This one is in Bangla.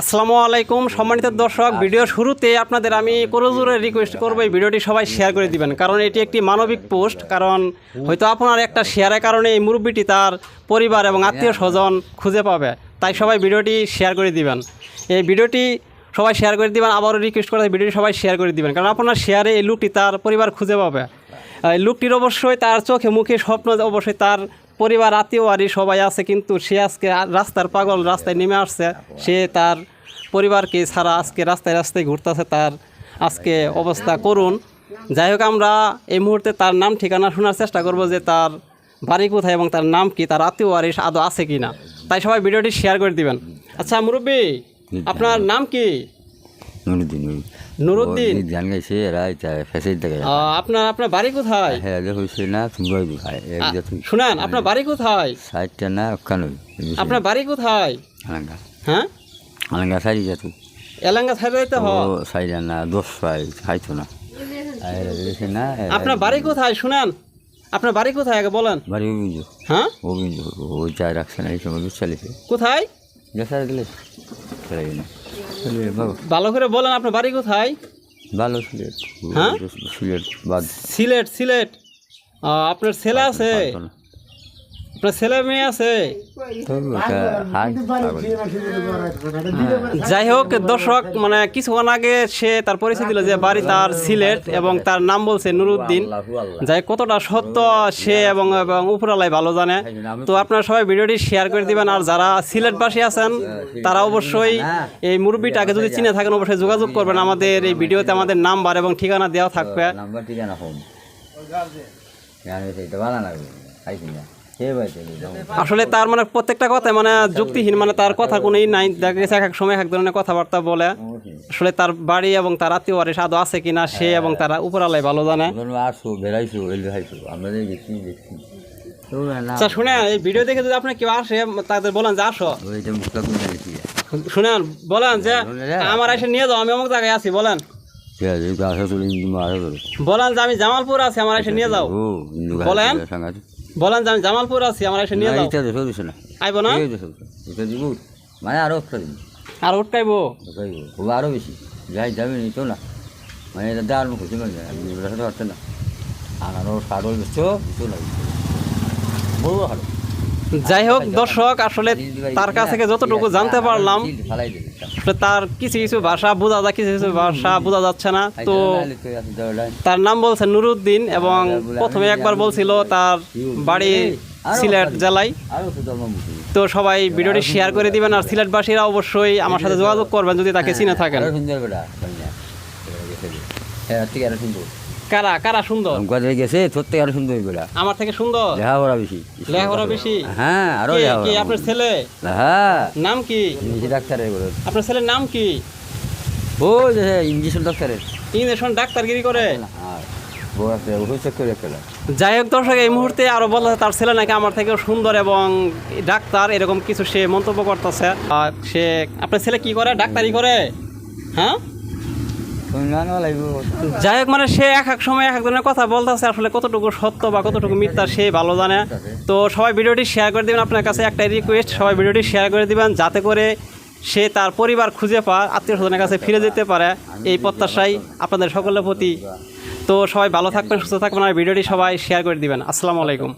আসসালামু আলাইকুম সম্মানিত দর্শক, ভিডিও শুরুতে আপনাদের আমি করজোরে রিকোয়েস্ট করব, এই ভিডিওটি সবাই শেয়ার করে দিবেন। কারণ এটি একটি মানবিক পোস্ট কারণ হয়তো আপনার একটা শেয়ারের কারণে এই মুরব্বিটি তার পরিবার এবং আত্মীয় স্বজন খুঁজে পাবে। তাই সবাই ভিডিওটি শেয়ার করে দিবেন। এই ভিডিওটি সবাই শেয়ার করে দিবেন, আবারও রিকোয়েস্ট করে ভিডিওটি সবাই শেয়ার করে দিবেন। কারণ আপনার শেয়ারে এই লোকটি তার পরিবার খুঁজে পাবে। লোকটির অবশ্যই তার চোখে মুখে স্বপ্ন, অবশ্যই তার পরিবার আত্মীয় আরি সবাই আছে কিন্তু সে আজকে রাস্তার পাগল রাস্তায় নেমে আসছে। সে তার পরিবারকে ছাড়া আজকে রাস্তায় রাস্তায় ঘুরতেছে তার আজকে অবস্থা করুন। যাই হোক আমরা এই মুহূর্তে তার নাম ঠিকানা শোনার চেষ্টা করব যে তার বাড়ি কোথায় এবং তার নাম কি তার আত্মীয় আরিস আদৌ আছে কি না। তাই সবাই ভিডিওটি শেয়ার করে দিবেন। আচ্ছা মুরব্বী আপনার নাম কি? নুরুদ্দিন। নুরুদ্দিন। জান গাইছে এরা এটা ফেসে দেখে আপনার আপনার বাড়ি কোথায়? হ্যাঁ যে হয়েছে না তুমি বই খায় এক যে তুমি শুনেন আপনার বাড়ি কোথায়? সাইডটা না কানুই আপনার বাড়ি কোথায়? আলাঙ্গা। হ্যাঁ? আলাঙ্গা সাইড এলাঙ্গা সাইড যাইতে হয়? সাইড না দশ সাই খাইতো না। আপনার বাড়ি কোথায়? শুনেন আপনার বাড়ি কোথায় আগে বলেন। বাড়ি অভিযোগ। হ্যাঁ? অভিযোগ ওই রাখছে না এই সময় চালিয়েছে কোথায়? গেছে গেলে। ভালো করে বলেন আপনার বাড়ি কোথায়? ভালো সিলেট হ্যাঁ? সিলেট সিলেট। সিলেট আপনার ছেলে আছে। আপনার ছেলে মেয়ে আছে। যাই হোক দর্শক মানে কিছুক্ষণ আগে সে তার পরিচয় দিল যে বাড়ি তার সিলেট এবং তার নাম বলছে নুরুদ্দিন। যাই কতটা সত্য সে এবং এবং উপরালাই ভালো জানে। তো আপনারা সবাই ভিডিওটি শেয়ার করে দিবেন আর যারা সিলেটবাসী আছেন তারা অবশ্যই এই মুরব্বিটাকে যদি চিনে থাকেন অবশ্যই যোগাযোগ করবেন। আমাদের এই ভিডিওতে আমাদের নাম্বার এবং ঠিকানা দেওয়া থাকবে। নাম্বার ঠিকানা ফোন আসলে তার মানে প্রত্যেকটা কথা মানে যুক্তিহীন মানে তার কথা কোনোই নাই। দেখা গেছে এক এক সময় এক ধরনের কথাবার্তা বলে। আসলে তার বাড়ি এবং তার আত্মীয় বাড়ি সাধু আছে কিনা সে এবং তারা উপরালাই ভালো জানে। আসো বেড়াইছো খাইছো দেখছি। আচ্ছা শুনেন এই ভিডিও দেখে যদি আপনার কেউ আসে তাদের বলেন যে আসো। শুনেন বলেন যে আমার এসে নিয়ে যাও আমি অমুক জায়গায় আছি বলেন। বলেন যে আমি জামালপুর আছি আমার এসে নিয়ে যাও। বলেন? বলেন যে আমি জামালপুর আছি আমার এসে নিয়ে যাও। দেখো দিছ না। আইব এটা দিব। মানে আরও দিন আর উঠকাইবো দেখাইব খুব আরও বেশি। যাই যাবে নিত না। মানে এটা মুখ হচ্ছে না আমি বেড়াতে পারতেন না। সারও না বড় হারো যাই হোক দর্শক আসলে তার কাছ থেকে যতটুকু জানতে পারলাম তার কিছু কিছু ভাষা বোঝা যায় কিছু কিছু ভাষা বোঝা যাচ্ছে না। তো তার নাম বলছে নুরুদ্দিন এবং প্রথমে একবার বলছিল তার বাড়ি সিলেট জেলায়। তো সবাই ভিডিওটি শেয়ার করে দিবেন আর সিলেটবাসীরা অবশ্যই আমার সাথে যোগাযোগ করবেন যদি তাকে চিনে থাকেন আরও সুন্দর বেটা কন্যা হ্যাঁ ঠিক আরও সুন্দর। কারা কারা সুন্দর? গেছে তোর থেকে আরও সুন্দর আমার থেকে সুন্দর? বেশি। বেশি? হ্যাঁ আরও কে- আপনার ছেলে? হ্যাঁ। নাম কি? ডাক্তারের আপনার ছেলের নাম কি? ওই যে ইংলিশ ডাক্তারের। ইঞ্জেকশন ডাক্তারগিরি করে? হ্যাঁ একটা ওষুধ চেক করে যাই হোক দর্শক এই মুহূর্তে আরও বলা হয় তার ছেলে নাকি আমার থেকেও সুন্দর এবং ডাক্তার এরকম কিছু সে মন্তব্য করতেছে। সে আপনার ছেলে কি করে? ডাক্তারি করে? হ্যাঁ? যাই হোক মানে সে এক এক সময় এক এক ধরনের কথা বলতেছে, আসলে কতটুকু সত্য বা কতটুকু মিথ্যা সে ভালো জানে। তো সবাই ভিডিওটি শেয়ার করে দিবেন। আপনার কাছে একটা রিকোয়েস্ট সবাই ভিডিওটি শেয়ার করে দিবেন, যাতে করে সে তার পরিবার খুঁজে পায়, আত্মীয় স্বজনের কাছে ফিরে যেতে পারে এই প্রত্যাশাই আপনাদের সকলের প্রতি। তো সবাই ভালো থাকবেন, সুস্থ থাকবেন, আর ভিডিওটি সবাই শেয়ার করে দিবেন। আসসালামু আলাইকুম।